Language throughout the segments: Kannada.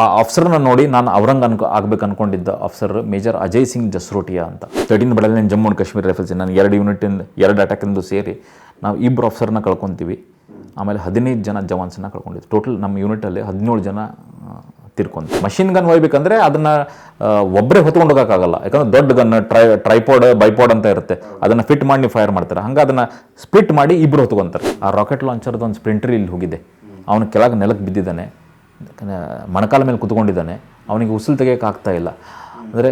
ಆ ಆಫ್ಸರ್ನ ನೋಡಿ ನಾನು ಅವ್ರಂಗೆ ಅನ್ಕೊ, ಆಗ್ಬೇಕು ಅನ್ಕೊಂಡಿದ್ದ ಆಫ್ಸರ್ ಮೇಜರ್ ಅಜಯ್ ಸಿಂಗ್ ಜಸ್ರೋಟಿಯಾ ಅಂತ. ತರ್ಟೀನ್ ಬಡಲಿನ ಜಮ್ಮು ಆ್ಯಂಡ್ ಕಾಶ್ಮೀರ ರೈಫಲ್ಸ್ ನಾನು ಎರಡು ಯೂನಿಟಿಂದ ಎರಡು ಅಟ್ಯಾಕಿಂದು ಸೇರಿ ನಾವು ಇಬ್ಬರು ಆಫ್ಸರ್ನ ಕಳ್ಕೊತೀವಿ. ಆಮೇಲೆ ಹದಿನೈದು ಜನ ಜವಾನ್ಸನ್ನ ಕಳ್ಕೊಂಡಿದ್ವಿ. ಟೋಟಲ್ ನಮ್ಮ ಯೂನಿಟಲ್ಲಿ ಹದಿನೇಳು ಜನ ತಿರ್ಕೊಂತ ಮಷಿನ್ ಗನ್ ಒಯ್ಬೇಕಂದ್ರೆ ಅದನ್ನು ಒಬ್ಬರೇ ಹೊತ್ಕೊಂಡು ಹೋಗೋಕ್ಕಾಗಲ್ಲ. ಯಾಕಂದ್ರೆ ದೊಡ್ಡ ಗನ್ ಟ್ರೈ ಟ್ರೈಪೋಡ್ ಬೈಪೋಡ್ ಅಂತ ಇರುತ್ತೆ. ಅದನ್ನು ಫಿಟ್ ಮಾಡಿ ನೀವು ಫೈರ್ ಮಾಡ್ತಾರೆ. ಹಂಗೆ ಅದನ್ನು ಸ್ಪ್ಲಿಟ್ ಮಾಡಿ ಇಬ್ಬರು ಹೊತ್ಕೊಂತಾರೆ. ಆ ರಾಕೆಟ್ ಲಾಂಚರ್ದು ಒಂದು ಸ್ಪ್ರಿಂಟ್ರಿ ಇಲ್ಲಿ ಹೋಗಿದೆ. ಅವನು ಕೆಳಗೆ ನೆಲಕ್ಕೆ ಬಿದ್ದಿದ್ದಾನೆ. ಮೊಣಕಾಲ ಮೇಲೆ ಕುತ್ಕೊಂಡಿದ್ದಾನೆ, ಅವನಿಗೆ ಉಸಿಲು ತೆಗಿಯೋಕೆ ಆಗ್ತಾ ಇಲ್ಲ. ಅಂದರೆ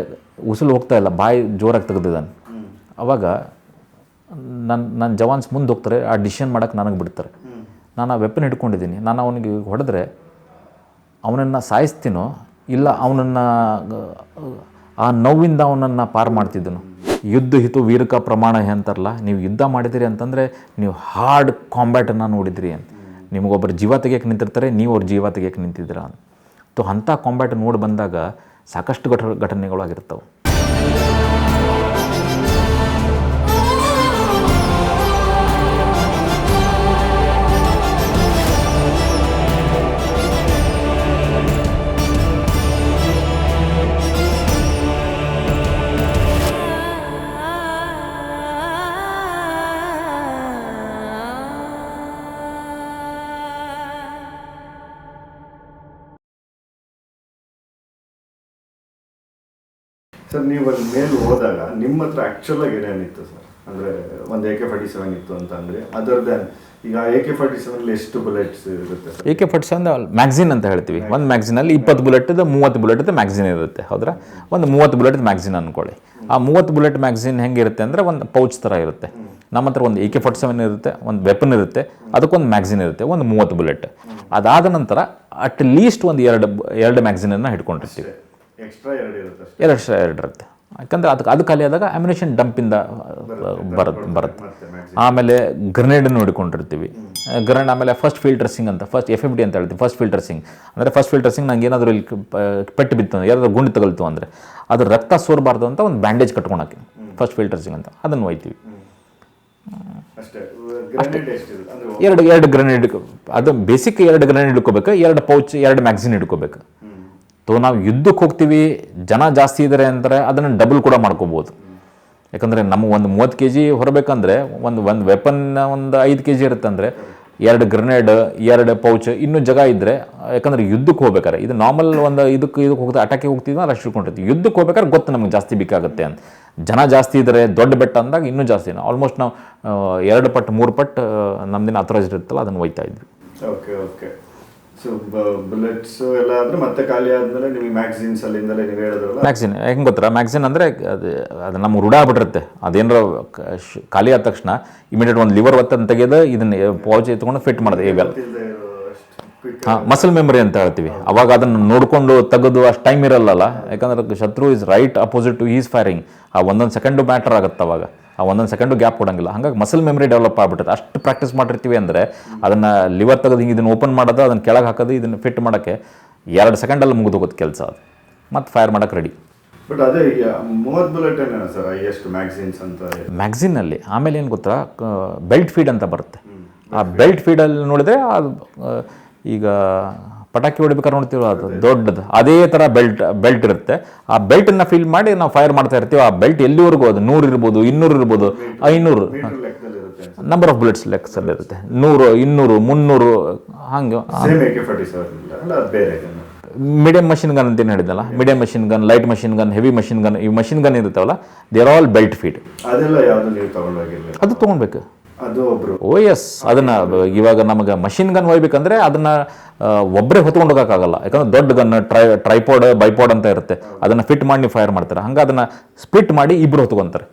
ಉಸಿಲು ಹೋಗ್ತಾ ಇಲ್ಲ, ಬಾಯಿ ಜೋರಾಗಿ ತೆಗೆದಿದ್ದಾನೆ. ಅವಾಗ ನನ್ನ ನನ್ನ ಜವಾನ್ಸ್ ಮುಂದೆ ಹೋಗ್ತಾರೆ, ಆ ಡಿಸಿಷನ್ ಮಾಡೋಕ್ಕೆ ನನಗೆ ಬಿಡ್ತಾರೆ. ನಾನು ಆ ವೆಪನ್ ಹಿಡ್ಕೊಂಡಿದ್ದೀನಿ. ನಾನು ಅವನಿಗೆ ಹೊಡೆದ್ರೆ ಅವನನ್ನು ಸಾಯಿಸ್ತೀನೋ, ಇಲ್ಲ ಅವನನ್ನು, ಆ ನೋವಿಂದ ಅವನನ್ನು ಪಾರು ಮಾಡ್ತಿದ್ದನು. ಯುದ್ಧ ಹಿತು ವೀರಕ ಪ್ರಮಾಣ ಅಂತಾರಲ್ಲ, ನೀವು ಯುದ್ಧ ಮಾಡಿದಿರಿ ಅಂತಂದರೆ ನೀವು ಹಾರ್ಡ್ ಕಾಂಬ್ಯಾಟನ್ನು ನೋಡಿದಿರಿ ಅಂತ. ನಿಮಗೊಬ್ಬರು ಜೀವ ತೆಗಿಯಕ್ಕೆ ನಿಂತಿರ್ತಾರೆ ನೀವು ಅವ್ರ ಜೀವ ತೆಗಿಯಕ್ಕೆ ನಿಂತಿದ್ದೀರಾ ಅಂತ. ಅಂಥ ಕಾಂಬ್ಯಾಟ್ ನೋಡಿ ಬಂದಾಗ ಸಾಕಷ್ಟು ಘಟ ಘಟನೆಗಳು ಆಗಿರ್ತವೆ. ಸರ್ ನೀವು ಅಲ್ಲಿ ಮೇಲೆ ಹೋದಾಗ ನಿಮ್ಮ ಹತ್ರ ಆಕ್ಚುಲ್ ಆಗಿ ಏನೇನಿತ್ತು ಸರ್? ಅಂದ್ರೆ ಒಂದು ಎ ಕೆ ಫಾರ್ಟಿ ಸೆವೆನ್ ಇತ್ತು ಅಂತ ಅಂದ್ರೆ ಅದರ್ ದೆನ್ ಈಗ ಎ ಕೆ ಫಾರ್ಟಿ ಸೆವೆನ್ ಎಷ್ಟು ಬುಲೆಟ್ಸ್ ಇರುತ್ತೆ A K forty seven magazine ಅಂತ ಹೇಳ್ತೀವಿ. ಒಂದು ಮ್ಯಾಗ್ಝಿನಲ್ಲಿ ಇಪ್ಪತ್ತು ಬುಲೆಟ್ದು ಮೂವತ್ತು ಬುಲೆಟ್ದು ಮ್ಯಾಗ್ಝಿನ್ ಇರುತ್ತೆ ಹೌದ್ರಾ? ಒಂದು ಮೂವತ್ತು ಬುಲೆಟ್ ಮ್ಯಾಗ್ಝಿನ್ ಅನ್ಕೊಳ್ಳಿ. ಆ ಮೂವತ್ತು ಬುಲೆಟ್ ಮ್ಯಾಗ್ಝಿನ್ ಹೆಂಗಿರುತ್ತೆ ಅಂದರೆ ಒಂದು ಪೌಚ್ ಥರ ಇರುತ್ತೆ. ನಮ್ಮ ಹತ್ರ ಒಂದು ಎ ಕೆ ಫಾರ್ಟಿ ಸೆವೆನ್ ಇರುತ್ತೆ ಒಂದು ವೆಪನ್ ಇರುತ್ತೆ ಅದಕ್ಕೊಂದು ಮ್ಯಾಗ್ಝಿನ್ ಇರುತ್ತೆ ಒಂದು ಮೂವತ್ತು ಬುಲೆಟ್ ಅದಾದ ನಂತರ ಅಟ್ ಲೀಸ್ಟ್ ಒಂದು ಎರಡು ಎರಡು ಮ್ಯಾಗ್ಝಿನನ್ನು ಹಿಡ್ಕೊಂಡಿರ್ತೀವಿ. ಎಕ್ಸ್ಟ್ರಾ ಎರಡು ಇರುತ್ತೆ ಎರಡು ಎರಡು ಇರುತ್ತೆ. ಯಾಕಂದ್ರೆ ಅದಕ್ಕೆ ಅದು ಖಾಲಿ ಆದಾಗ ಅಮ್ಯುನೇಷನ್ ಡಂಪಿಂದ ಬರುತ್ತೆ ಬರುತ್ತೆ ಆಮೇಲೆ ಗ್ರನೇಡನ್ನು ನೋಡಿಕೊಂಡಿರ್ತೀವಿ ಗ್ರನೇಡ್ ಆಮೇಲೆ ಫಸ್ಟ್ ಫಿಲ್ಟರ್ಸಿಂಗ್ ಅಂತ ಫಸ್ಟ್ ಎಫ್ ಎಫ್ ಡಿ ಅಂತ ಹೇಳ್ತೀವಿ ಫಸ್ಟ್ ಫಿಲ್ಟರ್ಸಿಂಗ್ ಅಂದರೆ ಫಸ್ಟ್ ಫಿಲ್ಟರ್ಸಿಂಗ್ ನಂಗೆ ಏನಾದರೂ ಇಲ್ಲಿ ಪೆಟ್ಟು ಬಿತ್ತು ಯಾರಾದರೂ ಗುಂಡು ತಗಲ್ತು ಅಂದರೆ ಅದು ರಕ್ತ ಸೋರಬಾರ್ದು ಅಂತ ಒಂದು ಬ್ಯಾಂಡೇಜ್ ಕಟ್ಕೊಳಕ್ಕೆ ಫಸ್ಟ್ ಫಿಲ್ಟರ್ಸಿಂಗ್ ಅಂತ. ಅದನ್ನು ಒಯ್ತೀವಿ. ಎರಡು ಎರಡು ಗ್ರನೇಡ್ ಅದು ಬೇಸಿಕ್ ಎರಡು ಗ್ರನೇಡ್ ಇಟ್ಕೋಬೇಕು ಎರಡು ಪೌಚ್ ಎರಡು ಮ್ಯಾಗ್ಝಿನ್ ಹಿಡ್ಕೋಬೇಕು ತೋ ನಾವು ಯುದ್ಧಕ್ಕೆ ಹೋಗ್ತೀವಿ, ಜನ ಜಾಸ್ತಿ ಇದ್ದಾರೆ ಅಂದರೆ ಅದನ್ನು ಡಬಲ್ ಕೂಡ ಮಾಡ್ಕೋಬೋದು. ಯಾಕಂದರೆ ನಮ್ಮ ಒಂದು ಮೂವತ್ತು ಕೆ ಜಿ ಹೊರಬೇಕಂದ್ರೆ ಒಂದು ಒಂದು ವೆಪನ್ ಒಂದು ಐದು ಕೆ ಜಿ ಇರುತ್ತೆ ಅಂದರೆ ಎರಡು ಗ್ರನೇಡ್ ಎರಡು ಪೌಚ್ ಇನ್ನೂ ಜಾಗ ಇದ್ದರೆ ಯಾಕಂದ್ರೆ ಯುದ್ಧಕ್ಕೆ ಹೋಗ್ಬೇಕಾರೆ. ಇದು ನಾರ್ಮಲ್ ಒಂದು ಇದಕ್ಕೆ ಇದಕ್ಕೆ ಹೋಗ್ತಾ ಅಟ್ಯಾಕಿಗೆ ಹೋಗ್ತಿದ್ವಿ ಅಷ್ಟು ಇಟ್ಕೊಂಡಿರ್ತೀವಿ. ಯುದ್ಧಕ್ಕೆ ಹೋಗ್ಬೇಕಾದ್ರೆ ಗೊತ್ತು ನಮಗೆ ಜಾಸ್ತಿ ಬೇಕಾಗುತ್ತೆ ಅಂತ. ಜನ ಜಾಸ್ತಿ ಇದ್ದರೆ ದೊಡ್ಡ ಬೆಟ್ಟ ಅಂದಾಗ ಇನ್ನೂ ಜಾಸ್ತಿ. ಆಲ್ಮೋಸ್ಟ್ ನಾವು ಎರಡು ಪಟ್ಟು ಮೂರು ಪಟ್ಟು ನಮ್ದಿನ ಹತ್ರ ಇರುತ್ತಲ್ಲ, ಅದನ್ನು ಒಯ್ತಾ ಇದ್ವಿ. ಓಕೆ ಓಕೆ ಸೊ ಬುಲೆಟ್ಸ್ ಎಲ್ಲ ಆದ್ರೆ ಮತ್ತೆ ಖಾಲಿ ಆದ್ಮೇಲೆ ನಿಮಗೆ ಮ್ಯಾಗ್ಝಿನ್ಸ್ ಅಲ್ಲಿಂದಲೇ ನೀವು ಹೇಳಿದ್ರಲ್ಲ? ಮ್ಯಾಗ್ಝಿನ್ ಹೆಂಗೆ ಗೊತ್ತಾ? ಮ್ಯಾಗ್ಝಿನ್ ಅಂದರೆ ಅದು ಅದು ನಮ್ಗೆ ರೂಢ ಆಗ್ಬಿಟ್ಟಿರುತ್ತೆ. ಅದೇನಾರ ಖಾಲಿ ಆದ ತಕ್ಷಣ ಇಮಿಡಿಯೇಟ್ ಒಂದು ಲಿವರ್ ಒತ್ತನ್ನು ತೆಗೆದು ಇದನ್ನ ಪೌಚ್ ಎತ್ಕೊಂಡು ಫಿಟ್ ಮಾಡಿದೆ ಕ್ವಿಕ್ ಹಾಂ ಮಸಲ್ ಮೆಮೊರಿ ಅಂತ ಹೇಳ್ತೀವಿ. ಅವಾಗ ಅದನ್ನು ನೋಡಿಕೊಂಡು ತೆಗೆದು ಅಷ್ಟು ಟೈಮ್ ಇರಲ್ಲಲ್ಲ. ಯಾಕಂದ್ರೆ ಶತ್ರು is right opposite to is firing ಆ ಒಂದೊಂದು ಸೆಕೆಂಡು ಮ್ಯಾಟರ್ ಆಗುತ್ತೆ ಅವಾಗ. ಆ ಒಂದೊಂದು ಸೆಕೆಂಡು ಗ್ಯಾಪ್ ಕೊಡಂಗಿಲ್ಲ. ಹಂಗಾಗಿ ಮಸಲ್ ಮೆಮರಿ ಡೆವಲಪ್ ಆಗ್ಬಿಟ್ಟೈತೆ. ಅಷ್ಟು ಪ್ರಾಕ್ಟೀಸ್ ಮಾಡಿರ್ತೀವಿ ಅಂದರೆ ಅದನ್ನು ಲಿವರ್ ತೆಗೆದು ಹಿಂಗೆ ಇದನ್ನು ಓಪನ್ ಮಾಡೋದು ಅದನ್ನು ಕೆಳಗೆ ಹಾಕೋದು ಇದನ್ನು ಫಿಟ್ ಮಾಡೋಕ್ಕೆ ಎರಡು ಸೆಕೆಂಡಲ್ಲಿ ಮುಗಿದು ಹೋಗುತ್ತೆ ಕೆಲಸ ಅದು. ಮತ್ತು ಫೈರ್ ಮಾಡೋಕ್ಕೆ ರೆಡಿ ಬಟ್ ಅದೇ ಮೂವತ್ತು ಬುಲೆಟ್ ಏನೇನ ಸರ್ ಎಷ್ಟು ಮ್ಯಾಗ್ಝಿನ್ಸ್ ಅಂತ ಮ್ಯಾಗ್ಝಿನಲ್ಲಿ ಆಮೇಲೆ ಏನು ಗೊತ್ತಾ? ಬೆಲ್ಟ್ ಫೀಡ್ ಅಂತ ಬರುತ್ತೆ. ಆ ಬೆಲ್ಟ್ ಫೀಡಲ್ಲಿ ನೋಡಿದ್ರೆ ಈಗ ಪಟಾಕಿ ಹೊಡಿಬೇಕಾದ್ರೆ ನೋಡ್ತೀವಿ ಅದು ದೊಡ್ಡದು. ಅದೇ ಥರ ಬೆಲ್ಟ್ ಬೆಲ್ಟ್ ಇರುತ್ತೆ. ಆ ಬೆಲ್ಟನ್ನು ಫೀಲ್ ಮಾಡಿ ನಾವು ಫೈರ್ ಮಾಡ್ತಾ ಇರ್ತೀವಿ. ಆ ಬೆಲ್ಟ್ ಎಲ್ಲಿವರೆಗೂ ಅದು? ನೂರು ಇರ್ಬೋದು ಇನ್ನೂರು ಇರ್ಬೋದು ಐನೂರು. ನಂಬರ್ ಆಫ್ ಬುಲೆಟ್ಸ್ ಲೆಕ್ಕದಲ್ಲಿ ಇರುತ್ತೆ ನೂರು ಇನ್ನೂರು ಮುನ್ನೂರು ಹಂಗೆ. ಮೀಡಿಯಂ ಮಷಿನ್ ಗನ್ ಅಂತ ಹೇಳಿದಲ್ಲ medium machine gun light machine gun heavy machine gun ಈ ಮಷಿನ್ ಗನ್ ಇರುತ್ತವಲ್ಲ ದೇರ್ ಆಲ್ ಬೆಲ್ಟ್ ಫೀಟ್ ಅದು ತೊಗೊಳ್ಬೇಕು ಅದು ಒಬ್ರು. Oh yes. ಅದನ್ನ ಇವಾಗ ನಮಗೆ ಮಷಿನ್ ಗನ್ ಒಯ್ಬೇಕಂದ್ರೆ ಅದನ್ನ ಒಬ್ಬರೇ ಹೊತ್ಕೊಂಡು ಹೋಗೋಕ್ಕಾಗಲ್ಲ ಯಾಕಂದ್ರೆ ದೊಡ್ಡ ಗನ್ ಟ್ರೈ ಟ್ರೈಪೋಡ್ ಬೈಪೋಡ್ ಅಂತ ಇರುತ್ತೆ. ಅದನ್ನ ಫಿಟ್ ಮಾಡಿ ನೀವು ಫೈರ್ ಮಾಡ್ತಾರೆ. ಹಂಗೆ ಅದನ್ನ ಸ್ಪ್ಲಿಟ್ ಮಾಡಿ ಇಬ್ರು ಹೊತ್ಕೊಂತಾರೆ.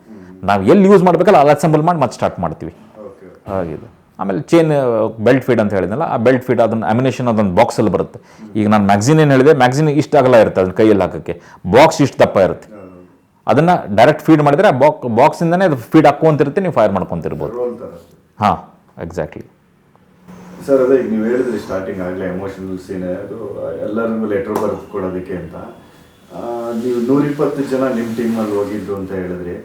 ನಾವು ಎಲ್ಲಿ ಯೂಸ್ ಮಾಡ್ಬೇಕಲ್ಲ ಅಲ್ಲಿ ಅಸೆಂಬಲ್ ಮಾಡಿ ಮತ್ತೆ ಸ್ಟಾರ್ಟ್ ಮಾಡ್ತೀವಿ. ಹಾಗಿದೆ ಆಮೇಲೆ ಚೈನ್ ಬೆಲ್ಟ್ ಫೀಡ್ ಅಂತ ಹೇಳಿದ್ನಲ್ಲ ಆ ಬೆಲ್ಟ್ ಫೀಡ್ ಅದನ್ನ ಅಮಿನೇಷನ್ ಅದೊಂದು ಬಾಕ್ಸಲ್ಲಿ ಬರುತ್ತೆ. ಈಗ ನಾನು ಮ್ಯಾಗ್ಝಿನ್ ಏನು ಹೇಳಿದೆ ಮ್ಯಾಗ್ಝಿನ್ ಇಷ್ಟು ಅಗಲ ಇರುತ್ತೆ ಅದನ್ನ ಕೈಯಲ್ಲಿ ಹಾಕೋಕ್ಕೆ. ಬಾಕ್ಸ್ ಇಷ್ಟು ದಪ್ಪ ಇರುತ್ತೆ. ಅದನ್ನ ಡೈರೆಕ್ಟ್ ಫೀಡ್ ಮಾಡಿದ್ರೆ ಆ ಬಾಕ್ ಬಾಕ್ಸಿಂದನೇ ಅದು ಫೀಡ್ ಹಾಕ್ಕೊಂತಿರುತ್ತೆ ನೀವು ಫೈರ್ ಮಾಡ್ಕೊಂತಿರ್ಬೋದು. ಹಾ ಎಕ್ಸಾಕ್ಟ್ಲಿ ಸರ್ ಅದೇ ಈಗ ನೀವು ಹೇಳಿದ್ರಿ ಸ್ಟಾರ್ಟಿಂಗ್ ಆಗಲೇ ಎಮೋಷನಲ್ ಸೀನ್ ಅದು ಎಲ್ಲರಿಗೂ ಲೆಟರ್ ಬರೆದು ಕೊಡೋದಕ್ಕೆ ಅಂತ. ನೀವು ನೂರಿಪ್ಪತ್ತು ಜನ ನಿಮ್ಮ ಟೀಮಲ್ಲಿ ಹೋಗಿದ್ದು ಅಂತ ಹೇಳಿದ್ರಿ.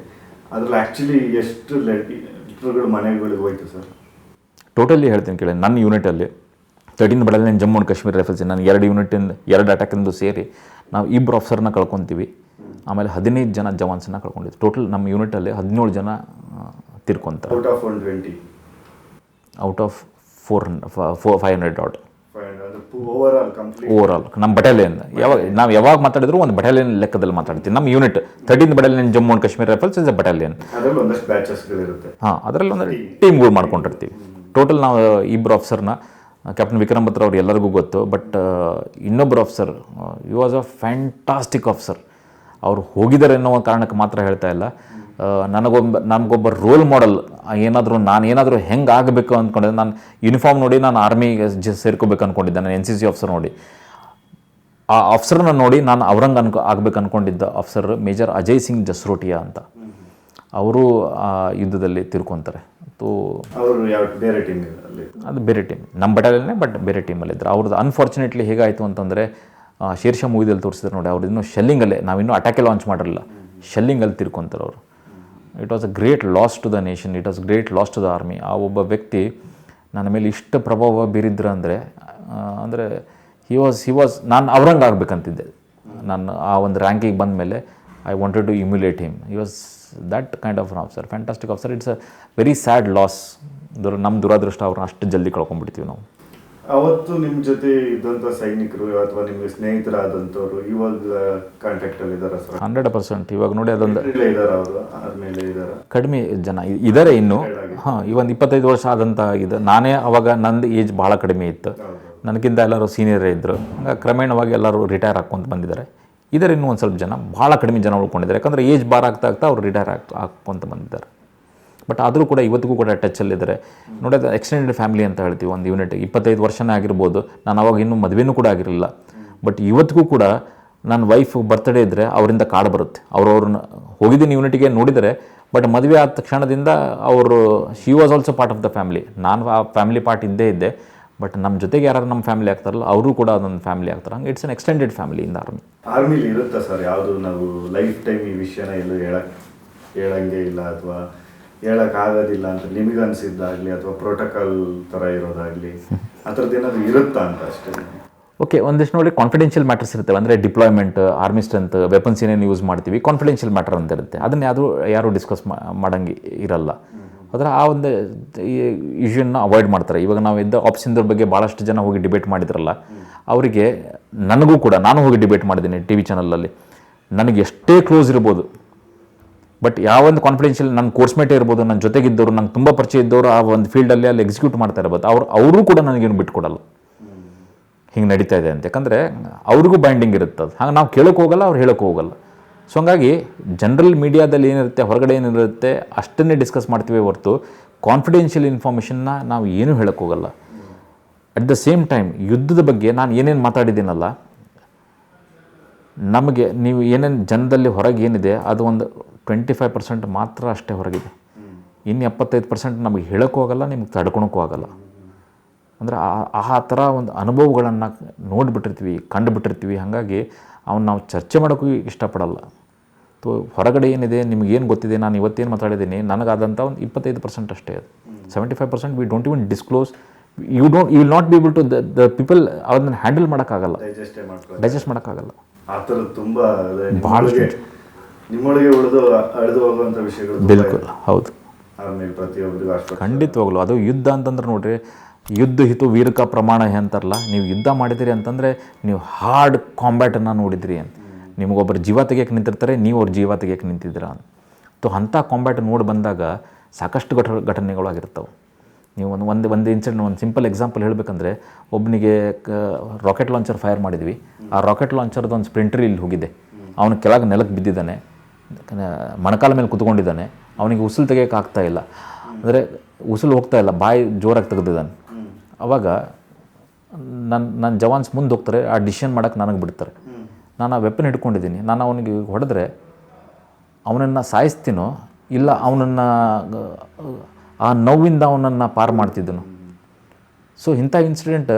ಅದ್ರಲ್ಲಿ ಆ್ಯಕ್ಚುಲಿ ಎಷ್ಟು ಲೆಟರ್ಗಳು ಮನೆಗಳಿಗೆ ಹೋಯ್ತು ಸರ್? ಟೋಟಲಿ ಹೇಳ್ತೀನಿ ಕೇಳಿ ನನ್ನ ಯೂನಿಟಲ್ಲಿ ತರ್ಟೀನ್ ಬಡಲಿನ ಜಮ್ಮು ಆ್ಯಂಡ್ ಕಾಶ್ಮೀರ ರೈಫಲ್ಸ್ ನಾನು ಎರಡು ಯೂನಿಟಿಂದ ಎರಡು ಅಟ್ಯಾಕಿಂದು ಸೇರಿ ನಾವು ಇಬ್ಬರು ಆಫೀಸರ್ನ ಕಳ್ಕೊತೀವಿ. ಆಮೇಲೆ ಹದಿನೈದು ಜನ ಜವಾನ್ಸನ್ನ ಕಳ್ಕೊಂಡಿದ್ವಿ ಟೋಟಲ್ ನಮ್ಮ ಯೂನಿಟಲ್ಲಿ ಹದಿನೇಳು ಜನ ತಿರ್ಕೊಂತಾರೆ. Out of one twenty out of four four five hundred dot over all ನಮ್ಮ ಬಟಾಲಿಯನ್ ಯಾವಾಗ ನಾವು ಯಾವಾಗ ಮಾತಾಡಿದ್ರು ಒಂದು ಬಟಾಲಿಯನ್ ಲೆಕ್ಕದಲ್ಲಿ ಮಾತಾಡ್ತೀವಿ. ನಮ್ಮ unit thirteen battalion Jammu and Kashmir rifles is a battalion ಹಾಂ ಅದರಲ್ಲಿ ಒಂದು ಟೀಮ್ಗಳು ಮಾಡ್ಕೊಂಡಿರ್ತೀವಿ. ಟೋಟಲ್ ನಾವು ಇಬ್ಬರು ಆಫೀಸರ್ನ ಕ್ಯಾಪ್ಟನ್ ವಿಕ್ರಮ್ ಬತ್ರ ಅವ್ರು ಎಲ್ಲರಿಗೂ ಗೊತ್ತು ಬಟ್ ಇನ್ನೊಬ್ಬರು officer you was a fantastic officer ಅವ್ರು ಹೋಗಿದ್ದಾರೆ ಅನ್ನೋ ಒಂದು ಕಾರಣಕ್ಕೆ ಮಾತ್ರ ಹೇಳ್ತಾ ಇಲ್ಲ. ನನಗೊಬ್ಬ ನನಗೊಬ್ಬ ರೋಲ್ ಮಾಡೆಲ್ ಏನಾದರೂ ನಾನು ಏನಾದರೂ ಹೆಂಗೆ ಆಗಬೇಕು ಅಂದ್ಕೊಂಡಿದ್ದೆ ನಾನು ಯೂನಿಫಾರ್ಮ್ ನೋಡಿ ನಾನು ಆರ್ಮಿಗೆ ಜ ಸೇರ್ಕೋಬೇಕು ಅಂದ್ಕೊಂಡಿದ್ದೆ ನಾನು ಎನ್ ಸಿ ಸಿ ಆಫೀಸರ್ ನೋಡಿ. ಆ ಆಫ್ಸರ್ನ ನೋಡಿ ನಾನು ಅವ್ರಂಗೆ ಅನ್ಕೊ ಆಗ್ಬೇಕು ಅಂದ್ಕೊಂಡಿದ್ದ ಆಫ್ಸರ್ ಮೇಜರ್ ಅಜಯ್ ಸಿಂಗ್ ಜಸ್ರೋಟಿಯಾ ಅಂತ. ಅವರು ಆ ಯುದ್ಧದಲ್ಲಿ ತಿರ್ಕೊತಾರೆ. ತೋ ಅವರು ಯಾವ ಬೇರೆ ಟೀಮ್ ಅಲ್ಲಿ ಅದು ಬೇರೆ ಟೀಮ್ ನಮ್ಮ ಬಟಾಲಿಯನ್ನೇ ಬಟ್ ಬೇರೆ ಟೀಮಲ್ಲಿದ್ದರು ಅವ್ರದ್ದು ಅನ್ಫಾರ್ಚುನೇಟ್ಲಿ ಹೇಗಾಯಿತು ಅಂತಂದರೆ ಶೀರ್ಷ ಮೂವಿದಲ್ಲಿ ತೋರಿಸಿದ್ರು ನೋಡಿ, ಅವ್ರು ಇನ್ನೂ ಶೆಲ್ಲಿಂಗಲ್ಲೇ, ನಾವಿನ್ನೂ ಅಟ್ಯಾಕೆ ಲಾಂಚ್ ಮಾಡಿರಲಿಲ್ಲ. ಶೆಲ್ಲಿಂಗಲ್ಲಿ ತಿರ್ಕೊಂತಾರೆ ಅವರು. It was a great loss to the nation it was great loss to the army ಆ ಒಬ್ಬ ವ್ಯಕ್ತಿ ನನ್ನ ಮೇಲೆ ಇಷ್ಟು ಪ್ರಭಾವ ಬೀರಿದ್ರು ಅಂದರೆ ಅಂದರೆ ಹಿ ವಾಸ್ ಹಿ ವಾಸ್ ನಾನು ಅವ್ರಂಗೆ ಆಗಬೇಕಂತಿದ್ದೆ ನಾನು ಆ ಒಂದು ರ್ಯಾಂಕಿಗೆ ಬಂದ ಮೇಲೆ I wanted to emulate him he was that kind of officer fantastic officer it's a very sad loss ದುರ ನಮ್ಮ ದುರಾದೃಷ್ಟ ಅವ್ರನ್ನ ಅಷ್ಟು ಜಲ್ದಿ ಕಳ್ಕೊಂಡ್ಬಿಡ್ತೀವಿ ನಾವು. ಅವತ್ತು ನಿಮ್ಮ ಜೊತೆ ಇದ್ದಂಥ ಸೈನಿಕರು ಅಥವಾ ನಿಮಗೆ ಸ್ನೇಹಿತರಾದಂಥವ್ರು ಇವಾಗ ಕಾಂಟ್ಯಾಕ್ಟ್ ಅಲ್ಲಿ ಇದಾರ ಸರ್ ಹಂಡ್ರೆಡ್ ಪರ್ಸೆಂಟ್ ಇವಾಗ ನೋಡಿ ಅದೊಂದು ಇದ್ದಾರೆ ಅವರು? ಆದ್ಮೇಲೆ ಇದ್ದಾರೆ? ಕಡಿಮೆ ಜನ ಇದಾರೆ ಇದ್ದಾರೆ ಇನ್ನು ಹಾಂ ಈ ಒಂದು ಇಪ್ಪತ್ತೈದು ವರ್ಷ ಆದಂಥ ಇದು ನಾನೇ ಅವಾಗ ನಂದು ಏಜ್ ಭಾಳ ಕಡಿಮೆ ಇತ್ತು. ನನಗಿಂತ ಎಲ್ಲರೂ ಸೀನಿಯರ್ ಇದ್ದರು ಹಂಗೆ ಕ್ರಮೇಣವಾಗಿ ಎಲ್ಲರೂ ರಿಟೈರ್ ಹಾಕ್ಕೊಂತ ಬಂದಿದ್ದಾರೆ. ಇದರ ಇನ್ನೂ ಒಂದು ಸ್ವಲ್ಪ ಜನ. ಭಾಳ ಕಡಿಮೆ ಜನ ಉಳ್ಕೊಂಡಿದ್ದಾರೆ. ಯಾಕಂದರೆ ಏಜ್ ಬಾರ್ ಆಗ್ತಾ ಆಗ್ತಾ ಅವ್ರು ರಿಟೈರ್ ಹಾಕ್ ಹಾಕ್ಕೊಂತ ಬಂದಿದ್ದಾರೆ. ಬಟ್ ಆದರೂ ಕೂಡ ಇವತ್ತಿಗೂ ಕೂಡ ಟಚ್ಚಲ್ಲಿದ್ದಾರೆ ನೋಡಿ, ಅದು ಎಕ್ಸ್ಟೆಂಡೆಡ್ ಫ್ಯಾಮಿಲಿ ಅಂತ ಹೇಳ್ತೀವಿ ಒಂದು ಯೂನಿಟ್ ಇಪ್ಪತ್ತೈದು ವರ್ಷನೇ ಆಗಿರ್ಬೋದು. ನಾನು ಅವಾಗ ಇನ್ನೂ ಮದುವೆನೂ ಕೂಡ ಆಗಿರಲಿಲ್ಲ. ಬಟ್ ಇವತ್ತಿಗೂ ಕೂಡ ನನ್ನ ವೈಫ್ ಬರ್ತ್ಡೇ ಇದ್ದರೆ ಅವರಿಂದ ಕಾರ್ಡ್ ಬರುತ್ತೆ. ಅವ್ರವ್ರನ್ನ ಹೋಗಿದ್ದೀನಿ ಯೂನಿಟಿಗೆ ನೋಡಿದರೆ ಬಟ್ ಮದುವೆ ಆದ ತಕ್ಷಣದಿಂದ ಅವರು she was also part of the family ನಾನು ಆ ಫ್ಯಾಮಿಲಿ ಪಾರ್ಟ್ ಇದ್ದೇ ಇದ್ದೆ. ಬಟ್ ನಮ್ಮ ಜೊತೆಗೆ ಯಾರು ನಮ್ಮ ಫ್ಯಾಮಿಲಿ ಆಗ್ತಾರಲ್ಲ, ಅವರು ಕೂಡ ಅದೊಂದು ಫ್ಯಾಮಿಲಿ ಆಗ್ತಾರೆ. ಹಂಗೆ it's an extended family in army ಆರ್ಮಿಲಿ ಇರುತ್ತಾ ಸರ್ ಯಾವುದು ನಾವು ಲೈಫ್ ಟೈಮ್ ಈ ವಿಷಯನ ಎಲ್ಲೂ ಹೇಳಕ್ಕೆ ಹೇಳಂಗೆ ಇಲ್ಲ ಅಥವಾ ಹೇಳಕ್ ಆಗೋದಿಲ್ಲ ಅಂತ ನಿಮಗೆ ಅಥವಾ ಪ್ರೋಟೋಕಾಲ್ ತರ ಇರೋದಾಗ್ಲಿ, ಆ ಥರದ್ದು ಏನಾದ್ರು ಇರುತ್ತಾ ಅಂತ ಅಷ್ಟೇ. ಓಕೆ ಒಂದಿಷ್ಟು ನೋಡಿ ಕಾನ್ಫಿಡೆನ್ಷಿಯಲ್ ಮ್ಯಾಟರ್ಸ್ ಇರ್ತವೆ ಅಂದರೆ ಡಿಪ್ಲಾಯ್ಮೆಂಟ್ ಆರ್ಮಿ ಸ್ಟ್ರೆಂತ್ ವೆಪನ್ಸ್ ಏನೇನು ಯೂಸ್ ಮಾಡ್ತೀವಿ ಕಾನ್ಫಿಡೆನ್ಷಿಯಲ್ ಮ್ಯಾಟರ್ ಅಂತ ಇರುತ್ತೆ. ಅದನ್ನು ಯಾರು ಯಾರು ಡಿಸ್ಕಸ್ ಮಾಡಂಗೆ ಇರಲ್ಲ. ಅದರ ಆ ಒಂದು ಇಶ್ಯೂನ ಅವಾಯ್ಡ್ ಮಾಡ್ತಾರೆ. ಇವಾಗ ನಾವು ಇದ್ದ ಆಪ್ಷನ್ದ್ರ ಬಗ್ಗೆ ಭಾಳಷ್ಟು ಜನ ಹೋಗಿ ಡಿಬೇಟ್ ಮಾಡಿದ್ರಲ್ಲ, ಅವರಿಗೆ ನನಗೂ ಕೂಡ, ನಾನು ಹೋಗಿ ಡಿಬೇಟ್ ಮಾಡಿದ್ದೀನಿ ಟಿ ವಿ ಚಾನಲಲ್ಲಿ ನನಗೆ ಎಷ್ಟೇ ಕ್ಲೋಸ್ ಇರ್ಬೋದು ಬಟ್ ಯಾವೊಂದು ಕಾನ್ಫಿಡೆನ್ಷಿಯಲ್ ನನ್ನ ಕೋರ್ಸ್ಮೇಟೇ ಇರ್ಬೋದು ನನ್ನ ಜೊತೆಗಿದ್ದವರು, ನಂಗೆ ತುಂಬ ಪರಿಚಯ ಇದ್ದವರು ಆ ಒಂದು ಫೀಲ್ಡಲ್ಲಿ ಅಲ್ಲಿ ಎಕ್ಸಿಕ್ಯೂಟ್ ಮಾಡ್ತಾ ಇರ್ಬೋದು ಅವ್ರು, ಅವರು ಕೂಡ ನನಗೇನು ಬಿಟ್ಕೊಡಲ್ಲ. ಹಿಂಗೆ ನಡೀತಾ ಇದೆ ಅಂತ. ಯಾಕಂದರೆ ಅವ್ರಿಗೂ ಬೈಂಡಿಂಗ್ ಇರುತ್ತೆ ಅದು. ಹಾಗೆ ನಾವು ಕೇಳೋಕೆ ಹೋಗಲ್ಲ, ಅವ್ರು ಹೇಳೋಕೆ ಹೋಗಲ್ಲ. ಸೊ ಹಂಗಾಗಿ ಜನರಲ್ ಮೀಡಿಯಾದಲ್ಲಿ ಏನಿರುತ್ತೆ, ಹೊರಗಡೆ ಏನಿರುತ್ತೆ, ಅಷ್ಟನ್ನೇ ಡಿಸ್ಕಸ್ ಮಾಡ್ತೀವಿ ಹೊರತು ಕಾನ್ಫಿಡೆನ್ಷಿಯಲ್ ಇನ್ಫಾರ್ಮೇಷನ್ನ ನಾವು ಏನೂ ಹೇಳೋಕೆ ಹೋಗಲ್ಲ. ಅಟ್ ದ ಸೇಮ್ ಟೈಮ್ ಯುದ್ಧದ ಬಗ್ಗೆ ನಾನು ಏನೇನು ಮಾತಾಡಿದ್ದೀನಲ್ಲ, ನಮಗೆ ನೀವು ಏನೇನು ಜನದಲ್ಲಿ ಹೊರಗೆ ಏನಿದೆ, ಅದು ಒಂದು ಟ್ವೆಂಟಿ ಫೈವ್ ಪರ್ಸೆಂಟ್ ಮಾತ್ರ ಅಷ್ಟೇ ಹೊರಗಿದೆ. ಇನ್ನು ಎಪ್ಪತ್ತೈದು ಪರ್ಸೆಂಟ್ ನಮಗೆ ಹೇಳೋಕ್ಕೂ ಆಗೋಲ್ಲ ನಿಮ್ಗೆ ತಡ್ಕೊಳಕ್ಕೂ ಆಗಲ್ಲ. ಅಂದರೆ ಆ ಆ ಥರ ಒಂದು ಅನುಭವಗಳನ್ನು ನೋಡಿಬಿಟ್ಟಿರ್ತೀವಿ ಕಂಡುಬಿಟ್ಟಿರ್ತೀವಿ. ಹಾಗಾಗಿ ಅವನ್ನ ನಾವು ಚರ್ಚೆ ಮಾಡೋಕ್ಕೂ ಇಷ್ಟಪಡಲ್ಲ. ತೋ ಹೊರಗಡೆ ಏನಿದೆ ನಿಮಗೇನು ಗೊತ್ತಿದೆ ನಾನು ಇವತ್ತೇನು ಮಾತಾಡಿದ್ದೀನಿ ನನಗಾದಂಥ ಒಂದು ಇಪ್ಪತ್ತೈದು ಪರ್ಸೆಂಟ್ ಅಷ್ಟೇ ಅದು. Seventy five percent we don't even disclose you don't you will not be able to the the people ಅದನ್ನು ಹ್ಯಾಂಡಲ್ ಮಾಡೋಕ್ಕಾಗಲ್ಲ. ಡೈಜೆಸ್ಟೇ ಮಾಡೋಕ್ಕಾಗಲ್ಲ. ಆ ಥರ ತುಂಬ ಅದೇ ನಿಮ್ಮೊಳಗೆ ಉಳಿದು ಅಳೆದು ಹೋಗುವಂಥ ವಿಷಯಗಳು ಬಿಲ್ಕುಲ್ ಹೌದು. ಆರ್ಮಿಲಿ ಪ್ರತಿಯೊಬ್ಬರಿಗೂ ಅಷ್ಟು ಖಂಡಿತವಾಗ್ಲು. ಅದು ಯುದ್ಧ ಅಂತಂದ್ರೆ ನೋಡ್ರಿ ಯುದ್ಧ ಹಿತು ವೀರಕ ಪ್ರಮಾಣ ಅಂತಾರಲ್ಲ ನೀವು ಯುದ್ಧ ಮಾಡಿದಿರಿ ಅಂತಂದರೆ ನೀವು ಹಾರ್ಡ್ ಕಾಂಬ್ಯಾಟನ್ನು ನೋಡಿದ್ರಿ ಅಂತ. ನಿಮಗೊಬ್ಬರು ಜೀವ ತೆಗಿಯಕ್ಕೆ ನಿಂತಿರ್ತಾರೆ ನೀವು ಅವ್ರ ಜೀವ ತೆಗಿಯಕ್ಕೆ ನಿಂತಿದ್ದೀರಾ ಅಂತ. ಸೊ ಅಂಥ ಕಾಂಬ್ಯಾಟ್ ನೋಡಿ ಬಂದಾಗ ಸಾಕಷ್ಟು ಘಟ ಘಟನೆಗಳಾಗಿರ್ತವೆ ನೀವು ಒಂದು ಒಂದು ಒಂದು ಇನ್ಸಿಡೆಂಟ್ ಒಂದು ಸಿಂಪಲ್ ಎಕ್ಸಾಂಪಲ್ ಹೇಳಬೇಕಂದ್ರೆ ಒಬ್ಬನಿಗೆ ರಾಕೆಟ್ ಲಾಂಚರ್ ಫೈರ್ ಮಾಡಿದ್ವಿ. ಆ ರಾಕೆಟ್ ಲಾಂಚರ್ದು ಒಂದು ಸ್ಪ್ರಿಂಟ್ರಿ ಇಲ್ಲಿ ಹೋಗಿದೆ. ಅವನು ಕೆಳಗೆ ನೆಲಕ್ಕೆ ಬಿದ್ದಿದ್ದಾನೆ. ಮೊಣಕಾಲ ಮೇಲೆ ಕುತ್ಕೊಂಡಿದ್ದಾನೆ, ಅವನಿಗೆ ಉಸಿಲು ತೆಗಿಯೋಕೆ ಆಗ್ತಾ ಇಲ್ಲ. ಅಂದರೆ ಉಸಿಲು ಹೋಗ್ತಾ ಇಲ್ಲ, ಬಾಯಿ ಜೋರಾಗಿ ತೆಗೆದಿದ್ದಾನೆ. ಅವಾಗ ನನ್ನ ನನ್ನ ಜವಾನ್ಸ್ ಮುಂದೆ ಹೋಗ್ತಾರೆ, ಆ ಡಿಸಿಷನ್ ಮಾಡೋಕ್ಕೆ ನನಗೆ ಬಿಡ್ತಾರೆ. ನಾನು ಆ ವೆಪನ್ ಹಿಡ್ಕೊಂಡಿದ್ದೀನಿ. ನಾನು ಅವನಿಗೆ ಹೊಡೆದ್ರೆ ಅವನನ್ನು ಸಾಯಿಸ್ತೀನೋ, ಇಲ್ಲ ಅವನನ್ನು, ಆ ನೋವಿಂದ ಅವನನ್ನು ಪಾರು ಮಾಡ್ತಿದ್ದನು ಸೊ ಇಂಥ ಇನ್ಸಿಡೆಂಟ್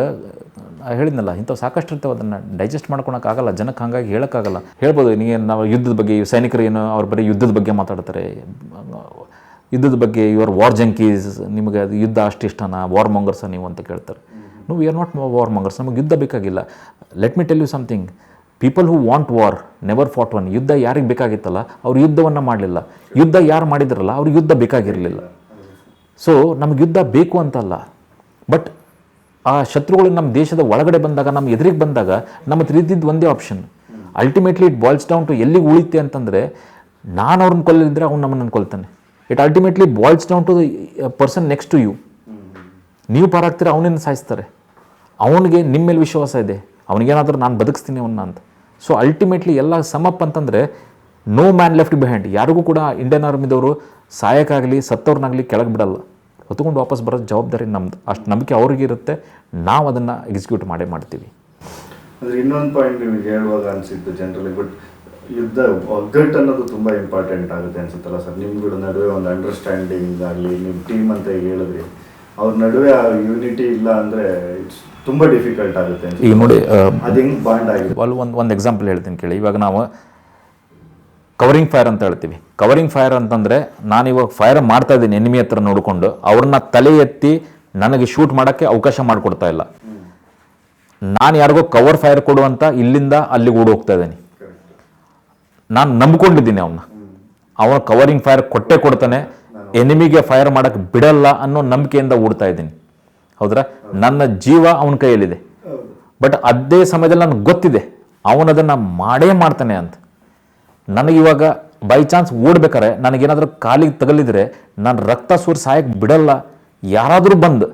ಹೇಳಿದ್ನಲ್ಲ, ಇಂಥವು ಸಾಕಷ್ಟು ಇರ್ತವೆ ಅದನ್ನು ಡೈಜೆಸ್ಟ್ ಮಾಡ್ಕೊಳಕ್ಕಾಗಲ್ಲ ಜನಕ್ಕೆ ಹಾಗಾಗಿ ಹೇಳೋಕ್ಕಾಗಲ್ಲ ಹೇಳ್ಬೋದು ನೀವು ನಾವು ಯುದ್ಧದ ಬಗ್ಗೆ ಸೈನಿಕರು ಏನು ಅವ್ರು ಬರೀ ಯುದ್ಧದ ಬಗ್ಗೆ ಮಾತಾಡ್ತಾರೆ. ಯುದ್ಧದ ಬಗ್ಗೆ ಯುವರ್ ವಾರ್ ಜಂಕೀಸ್ ನಿಮಗೆ ಅದು ಯುದ್ಧ ಅಷ್ಟು ಇಷ್ಟನಾ ವಾರ್ ಮಂಗರ್ಸ ನೀವು ಅಂತ ಕೇಳ್ತಾರೆ. No we are not war mongers ನಮಗೆ ಯುದ್ಧ ಬೇಕಾಗಿಲ್ಲ. Let me tell you something people who want war never fought one ಯುದ್ಧ ಯಾರಿಗೆ ಬೇಕಾಗಿತ್ತಲ್ಲ, ಅವ್ರು ಯುದ್ಧವನ್ನು ಮಾಡಲಿಲ್ಲ. ಯುದ್ಧ ಯಾರು ಮಾಡಿದ್ರಲ್ಲ, ಅವ್ರಿಗೆ ಯುದ್ಧ ಬೇಕಾಗಿರಲಿಲ್ಲ. ಸೊ ನಮಗೆ ಯುದ್ಧ ಬೇಕು ಅಂತಲ್ಲ. ಬಟ್ ಆ ಶತ್ರುಗಳು ನಮ್ಮ ದೇಶದ ಒಳಗಡೆ ಬಂದಾಗ, ನಮ್ಮ ಎದುರಿಗೆ ಬಂದಾಗ ನಮ್ಮ ತಿಳಿದಿದ್ದು ಒಂದೇ option ultimately it boils down to ಎಲ್ಲಿಗೆ ಉಳಿತೆ ಅಂತಂದರೆ, ನಾನು ಅವ್ರನ್ನ ಕೊಲ್ಲಿದ್ರೆ ಅವ್ನು ನಮ್ಮನ್ನು ಕೊಲ್ತಾನೆ. It ultimately boils down to the person next to you ನೀವು ಪಾರಾಗ್ತೀರ, ಅವನಿಂದ ಸಾಯಿಸ್ತಾರೆ. ಅವನಿಗೆ ನಿಮ್ಮ ಮೇಲೆ ವಿಶ್ವಾಸ ಇದೆ. ಅವನಿಗೇನಾದರೂ ನಾನು ಬದುಕಿಸ್ತೀನಿ ಅವನ್ನ ಅಂತ. ಸೊ ಅಲ್ಟಿಮೇಟ್ಲಿ ಎಲ್ಲ ಸಮಪ್ ಅಂತಂದರೆ ನೋ ಮ್ಯಾನ್ ಲೆಫ್ಟ್ ಬಿಹೈಂಡ್ ಯಾರಿಗೂ ಕೂಡ ಇಂಡಿಯನ್ ಆರ್ಮಿದವರು ಸಾಯಕ್ಕಾಗಲಿ, ಸತ್ತವ್ರನ್ನಾಗಲಿ ಕೆಳಗೆ ಬಿಡಲ್ಲ. ಹೊತ್ಕೊಂಡು ವಾಪಸ್ ಬರೋದು ಜವಾಬ್ದಾರಿ ನಮ್ದು. ಅಷ್ಟು ನಂಬಿಕೆ ಅವ್ರಿಗಿರುತ್ತೆ ನಾವು ಅದನ್ನು ಎಕ್ಸಿಕ್ಯೂಟ್ ಮಾಡೇ ಮಾಡ್ತೀವಿ. ಅಂದರೆ ಇನ್ನೊಂದು ಪಾಯಿಂಟ್ ನಿಮಗೆ ಹೇಳುವಾಗ ಅನ್ಸಿದ್ದು ಜನರಲಿ ಬಟ್ ಯುದ್ಧ ಒಗ್ಗಟ್ಟು ಅನ್ನೋದು ತುಂಬ ಇಂಪಾರ್ಟೆಂಟ್ ಆಗುತ್ತೆ ಅನ್ಸುತ್ತಲ್ಲ ಸರ್. ನಿಮ್ಗಳ ನಡುವೆ ಒಂದು ಅಂಡರ್ಸ್ಟ್ಯಾಂಡಿಂಗ್ ಆಗಲಿ ನಿಮ್ಮ ಟೀಮ್ ಅಂತ ಹೇಳಿದ್ರಿ ಅವ್ರ ನಡುವೆ ಆ ಯೂನಿಟಿ ಇಲ್ಲ ಅಂದರೆ ಇಟ್ಸ್ ತುಂಬ ಡಿಫಿಕಲ್ಟ್ ಆಗುತ್ತೆ ಈಗ ನೋಡಿ ಅದು ಹೆಂಗೆ ಬಾಂಡ್ ಆಗಿದೆ? ಅಲ್ಲಿ ಒಂದು ಒಂದು ಎಕ್ಸಾಂಪಲ್ ಹೇಳ್ತೀನಿ ಕೇಳಿ. ಇವಾಗ ನಾವು ಕವರಿಂಗ್ ಫೈರ್ ಅಂತ ಹೇಳ್ತೀವಿ. ಕವರಿಂಗ್ ಫೈರ್ ಅಂತಂದರೆ ನಾನು ಇವಾಗ ಫೈರ್ ಮಾಡ್ತಾ ಇದ್ದೀನಿ ಎನಿಮಿ ಹತ್ರ ನೋಡಿಕೊಂಡು ಅವ್ರನ್ನ ತಲೆ ಎತ್ತಿ ನನಗೆ ಶೂಟ್ ಮಾಡೋಕ್ಕೆ ಅವಕಾಶ ಮಾಡಿಕೊಡ್ತಾ ಇಲ್ಲ. ನಾನು ಯಾರಿಗೋ ಕವರ್ ಫೈರ್ ಕೊಡುವಂತ ಇಲ್ಲಿಂದ ಅಲ್ಲಿಗೆ ಓಡಿ ಹೋಗ್ತಾ ಇದ್ದೀನಿ. ನಾನು ನಂಬ್ಕೊಂಡಿದ್ದೀನಿ ಅವನ್ನ ಅವನ ಕವರಿಂಗ್ ಫೈರ್ ಕೊಟ್ಟೆ ಕೊಡ್ತಾನೆ ಎನಿಮಿಗೆ ಫೈರ್ ಮಾಡೋಕ್ಕೆ ಬಿಡಲ್ಲ ಅನ್ನೋ ನಂಬಿಕೆಯಿಂದ ಓಡ್ತಾ ಇದ್ದೀನಿ. ಹೌದ್ರಾ? ನನ್ನ ಜೀವ ಅವನ ಕೈಯಲ್ಲಿದೆ. ಬಟ್ ಅದೇ ಸಮಯದಲ್ಲಿ ನನಗೆ ಗೊತ್ತಿದೆ ಅವನದನ್ನು ಮಾಡೇ ಮಾಡ್ತಾನೆ ಅಂತ. ನನಗೆ ಇವಾಗ ಬೈ ಚಾನ್ಸ್ ಓಡ್ಬೇಕಾರೆ ನನಗೇನಾದರೂ ಕಾಲಿಗೆ ತಗಲಿದ್ರೆ ನಾನು ರಕ್ತ ಸೂರ್ ಸಾಯಕ್ಕೆ ಬಿಡಲ್ಲ. ಯಾರಾದರೂ ಬಂದು,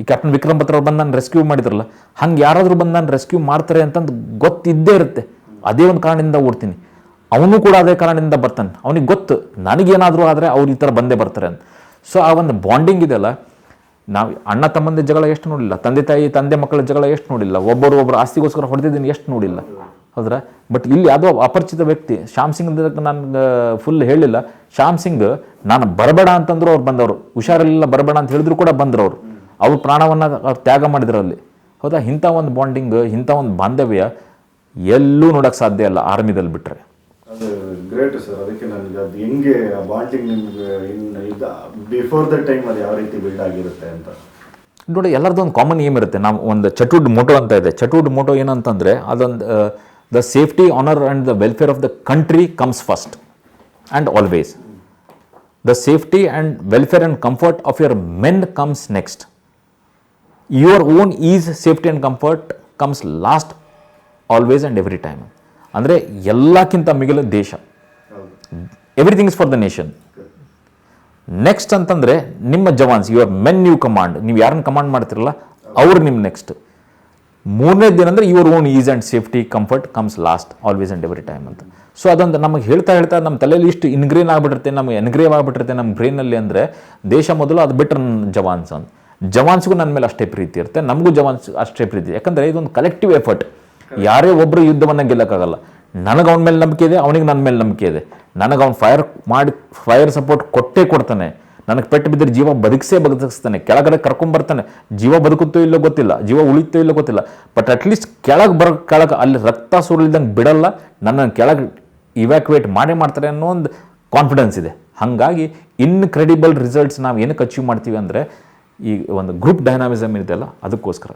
ಈ ಕ್ಯಾಪ್ಟನ್ ವಿಕ್ರಮ್ ಬತ್ರ ಬಂದು ನಾನು ರೆಸ್ಕ್ಯೂ ಮಾಡಿದ್ರಲ್ಲ, ಹಂಗೆ ಯಾರಾದರೂ ಬಂದು ನಾನು ರೆಸ್ಕ್ಯೂ ಮಾಡ್ತಾರೆ ಅಂತಂದು ಗೊತ್ತಿದ್ದೇ ಇರುತ್ತೆ. ಅದೇ ಒಂದು ಕಾರಣದಿಂದ ಓಡ್ತೀನಿ. ಅವನು ಕೂಡ ಅದೇ ಕಾರಣದಿಂದ ಬರ್ತಾನೆ. ಅವನಿಗೆ ಗೊತ್ತು, ನನಗೇನಾದರೂ ಆದರೆ ಅವ್ರು ಈ ಥರ ಬಂದೇ ಬರ್ತಾರೆ ಅಂತ. ಸೊ ಆ ಒಂದು ಬಾಂಡಿಂಗ್ ಇದೆಯಲ್ಲ, ನಾವು ಅಣ್ಣ ತಮ್ಮಂದಿ ಜಗಳ ಎಷ್ಟು ನೋಡಿಲ್ಲ, ತಂದೆ ತಾಯಿ, ತಂದೆ ಮಕ್ಕಳ ಜಗಳ ಎಷ್ಟು ನೋಡಿಲ್ಲ ಒಬ್ಬರು ಒಬ್ಬರು ಆಸ್ತಿಗೋಸ್ಕರ ಹೊಡೆದಿದ್ದೀನಿ ಎಷ್ಟು ನೋಡಿಲ್ಲ. ಹೌದ್ರಾ? ಬಟ್ ಇಲ್ಲಿ ಯಾವುದೋ ಅಪರಿಚಿತ ವ್ಯಕ್ತಿ ಶ್ಯಾಮ್ ಸಿಂಗ್ ನಾನು ಫುಲ್ ಹೇಳಿಲ್ಲ. ಶ್ಯಾಮ್ ಸಿಂಗ್ ನಾನು ಬರಬೇಡ ಅಂತಂದ್ರು ಅವ್ರು ಬಂದವರು. ಹುಷಾರಿಲ್ಲ ಬರಬೇಡ ಅಂತ ಹೇಳಿದ್ರು ಕೂಡ ಬಂದ್ರು ಅವರು. ಅವ್ರ ಪ್ರಾಣವನ್ನು ಅವ್ರು ತ್ಯಾಗ ಮಾಡಿದ್ರು ಅಲ್ಲಿ. ಹೌದಾ? ಇಂಥ ಒಂದು ಬಾಂಡಿಂಗ್ ಇಂಥ ಒಂದು ಬಾಂಧವ್ಯ ಎಲ್ಲೂ ನೋಡೋಕ್ಕೆ ಸಾಧ್ಯ ಇಲ್ಲ ಆರ್ಮಿದಲ್ಲಿ ಬಿಟ್ಟರೆ ಅದು ಗ್ರೇಟ್ ಸರ್ ಅದಕ್ಕೆ ನನಗೆ ಅದು ಹೆಂಗೆ ಬಾಂಡಿಂಗ್ ನಿಮ್ಗೆ ಇನ್ನು ಇದು ಬಿಫೋರ್ ದ ಟೈಮ್ ಅದು ಯಾವ ರೀತಿ ಬಿಲ್ಡ್ ಆಗಿರುತ್ತೆ ಅಂತ? ನೋಡಿ ಎಲ್ಲರದ್ದು ಒಂದು ಕಾಮನ್ ಏಮ್ ಇರುತ್ತೆ. ನಾವು ಒಂದು ಚಟುಡ್ ಮೋಟೋ ಅಂತ ಇದೆ. ಚಟುಡ್ ಮೋಟೋ ಏನಂತಂದರೆ ಅದೊಂದು the safety honour and the welfare of the country comes first and always the safety and welfare and comfort of your men comes next your own ease safety and comfort comes last always and every time ಅಂದರೆ ಎಲ್ಲಕ್ಕಿಂತ ಮಿಗಿಲು ದೇಶ. Everything is for the nation next ಅಂತಂದರೆ ನಿಮ್ಮ ಜವಾನ್ಸ್ ಯುವರ್ ಮೆನ್ ನೀವು ಕಮಾಂಡ್ ನೀವು ಯಾರನ್ನ ಕಮಾಂಡ್ ಮಾಡ್ತಿರಲ್ಲ, ಅವ್ರು ನಿಮ್ಮ ನೆಕ್ಸ್ಟ್ ಮೂರನೇದು ಅಂದರೆ your own ease and safety comfort comes last always and every time ಅಂತ. ಸೊ ಅದೊಂದು ನಮಗೆ ಹೇಳ್ತಾ ಹೇಳ್ತಾ ನಮ್ಮ ತಲೆಯಲ್ಲಿ ಇಷ್ಟು ಇನ್ಗ್ರೇನ್ ಆಗಿಬಿಟ್ಟಿರುತ್ತೆ ನಮಗೆ ಎನ್ಗ್ರೇವ್ ಆಗಿಬಿಟ್ಟಿರುತ್ತೆ ನಮ್ಮ ಬ್ರೈನಲ್ಲಿ ಅಂದರೆ ದೇಶ ಮೊದಲು ಅದು ಬಿಟ್ಟರೆ ಜವಾನ್ಸ್ ಅಂತ ಜವಾನ್ಸ್ಗೂ ನನ್ನ ಮೇಲೆ ಅಷ್ಟೇ ಪ್ರೀತಿ ಇರುತ್ತೆ ನಮಗೂ ಜವಾನ್ಸ್ ಅಷ್ಟೇ ಪ್ರೀತಿ. ಯಾಕಂದರೆ ಇದೊಂದು ಕಲೆಕ್ಟಿವ್ ಎಫರ್ಟ್ ಯಾರೇ ಒಬ್ಬರು ಯುದ್ಧವನ್ನು ಗೆಲ್ಲಕ್ಕಾಗಲ್ಲ. ನನಗೆ ಅವನ ಮೇಲೆ ನಂಬಿಕೆ ಇದೆ ಅವನಿಗೆ ನನ್ನ ಮೇಲೆ ನಂಬಿಕೆ ಇದೆ. ನನಗೆ ಅವ್ನು ಫೈರ್ ಮಾಡಿ ಫೈರ್ ಸಪೋರ್ಟ್ ಕೊಟ್ಟೇ ಕೊಡ್ತಾನೆ. ನನಗೆ ಪೆಟ್ಟು ಬಿದ್ದರೆ ಜೀವ ಬದುಕಿಸೇ ಬದುಕಿಸ್ತಾನೆ. ಕೆಳಗಡೆ ಕರ್ಕೊಂಬರ್ತಾನೆ ಜೀವ ಬದುಕುತ್ತೋ ಇಲ್ಲೋ ಗೊತ್ತಿಲ್ಲ. ಜೀವ ಉಳಿತೋ ಇಲ್ಲೋ ಗೊತ್ತಿಲ್ಲ. ಬಟ್ ಅಟ್ಲೀಸ್ಟ್ ಕೆಳಗೆ ಬರೋ, ಕೆಳಗೆ ಅಲ್ಲಿ ರಕ್ತ ಸುರಿಲ್ದಂಗೆ ಬಿಡಲ್ಲ. ನನ್ನನ್ನು ಕೆಳಗೆ ಇವ್ಯಾಕ್ಯುವೇಟ್ ಮಾಡೇ ಮಾಡ್ತಾರೆ ಅನ್ನೋ ಒಂದು ಕಾನ್ಫಿಡೆನ್ಸ್ ಇದೆ. ಹಾಗಾಗಿ ಇನ್ಕ್ರೆಡಿಬಲ್ ರಿಸಲ್ಟ್ಸ್ ನಾವು ಏನಕ್ಕೆ ಅಚೀವ್ ಮಾಡ್ತೀವಿ ಅಂದರೆ ಈ ಒಂದು ಗ್ರೂಪ್ ಡೈನಾಮಿಸಮ್ ಇದೆಯಲ್ಲ ಅದಕ್ಕೋಸ್ಕರ.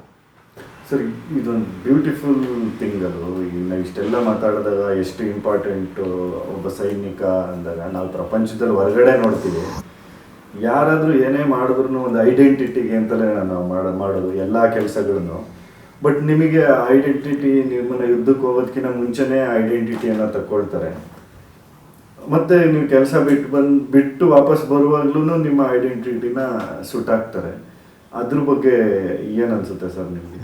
ಸರ್, ಇದೊಂದು ಬ್ಯೂಟಿಫುಲ್ ಥಿಂಗ್ ಅದು. ನಾವು ಇಷ್ಟೆಲ್ಲ ಮಾತಾಡಿದಾಗ ಎಷ್ಟು ಇಂಪಾರ್ಟೆಂಟು ಒಬ್ಬ ಸೈನಿಕ ಅಂದಾಗ ನಾವು ಪ್ರಪಂಚದಲ್ಲಿ ಹೊರಗಡೆ ನೋಡ್ತೀವಿ. ಯಾರಾದರೂ ಏನೇ ಮಾಡಿದ್ರು ಒಂದು ಐಡೆಂಟಿಟಿಗೆ ಅಂತಲೇ ನಾನು ಮಾಡ, ಮಾಡೋದು, ಎಲ್ಲ ಕೆಲಸಗಳನ್ನು ಬಟ್ ನಿಮಗೆ ಐಡೆಂಟಿಟಿ ನಿಮ್ಮನ್ನು ಯುದ್ಧಕ್ಕೆ ಹೋಗೋದಕ್ಕಿಂತ ಮುಂಚೆನೇ ಐಡೆಂಟಿಟಿಯನ್ನು ತಕ್ಕೊಳ್ತಾರೆ. ಮತ್ತೆ ನೀವು ಕೆಲಸ ಬಿಟ್ಟು ಬಂದು, ಬಿಟ್ಟು ವಾಪಸ್ ಬರುವಾಗ್ಲೂ ನಿಮ್ಮ ಐಡೆಂಟಿಟಿನ ಸುಟ್ಟಾಕ್ತಾರೆ ಅದ್ರ ಬಗ್ಗೆ ಏನು ಅನ್ಸುತ್ತೆ ಸರ್ ನಿಮಗೆ?